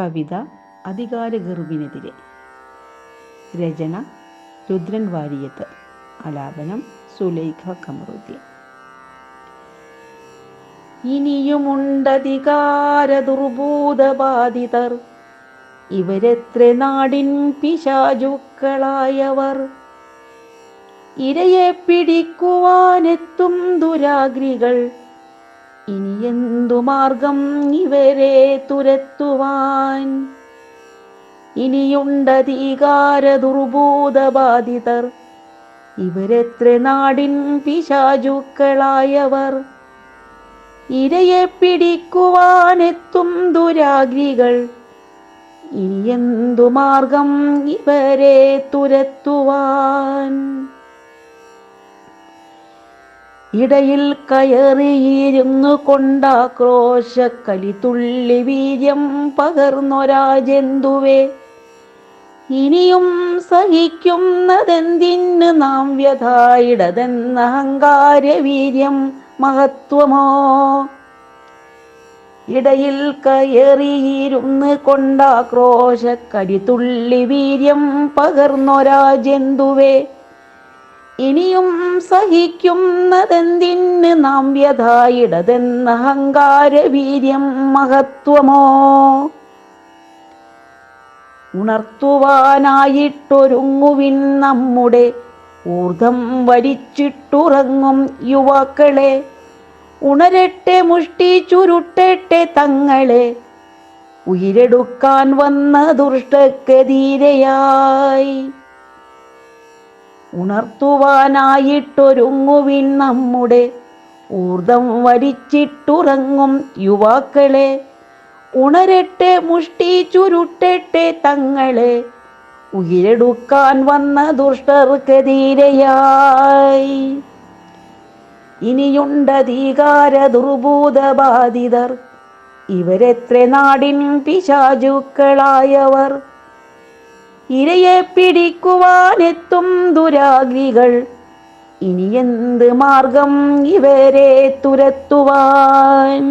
കവിത അധികാര അധികാരഗർഭിനെതിരെ രചന രുദ്രൻ വാരിയത്ത്. ആലാപനം സുലൈഖ കമറുദ്ദീൻ. ഇനിയുമുണ്ടധികാര ദുർഭൂതബാധിതർ ഇവരെത്ര നാടിൻ പിശാചുക്കളായവർ. ഇരയെ പിടിക്കുവാനെത്തും ദുരാഗ്രികൾ. ഇനി എന്തു മാർഗം ഇവരെ തുരത്തുവാൻ? ഇനിയുണ്ടധികാര ദുർബോധബാധിതർ. ഇവരെത്ര നാടിൻ പിശാചുക്കളായവർ? ഇരയെ പിടിക്കുവാനെത്തും ദുരാഗ്രികൾ ഇനി എന്തു മാർഗം ഇവരെ തുരത്തുവാൻ? ഇടയിൽ കയറിയിരുന്നു കൊണ്ടാക്രോശക്കലി തുള്ളി വീര്യം പകർന്നൊരാജെന്തുവേ ഇനിയും സഹിക്കുന്നതെന്തിന് നാം വ്യഥായിടതെന്ന അഹങ്കാരവീര്യം മഹത്വമോ? ഇടയിൽ കയറിയിരുന്ന് കൊണ്ടാക്രോശക്കടി തുള്ളി വീര്യം പകർന്നൊരാ ജന്തുവേ. ഇനിയും സഹിക്കുന്നതെന്തിന് നാം വ്യഥായിടതെന്ന അഹങ്കാരവീര്യം മഹത്വമോ? ഉണർത്തുവാനായിട്ടൊരുങ്ങുവിൻ നമ്മുടെ ഊർധം വലിച്ചിട്ടുറങ്ങും യുവാക്കളെ. ഉണരട്ടെ മുഷ്ടി ചുരുട്ടട്ടെ തങ്ങളെ. ഉയരെടുക്കാൻ വന്ന ദുഷ്ടക്കെതിരെയായി ഉണർത്തുവാനായിട്ടൊരുങ്ങുവിൻ നമ്മുടെ. ഊർദം വലിച്ചിട്ടുറങ്ങും യുവാക്കളെ. ഉണരട്ടെ മുഷ്ടി ചുരുട്ടട്ടെ തങ്ങളെ. ഉയരെടുക്കാൻ വന്ന ദുഷ്ടർക്കെതിരെയായി ഇനിയുണ്ടധികാര ദുർഭൂതബാധിതർ ഇവരെത്ര നാടിൻ പിശാചുക്കളായവർ. ഇരയെ പിടിക്കുവാനെത്തും ദുരാഗ്രികൾ ഇനിയെന്ത് മാർഗം ഇവരെ തുരത്തുവാൻ?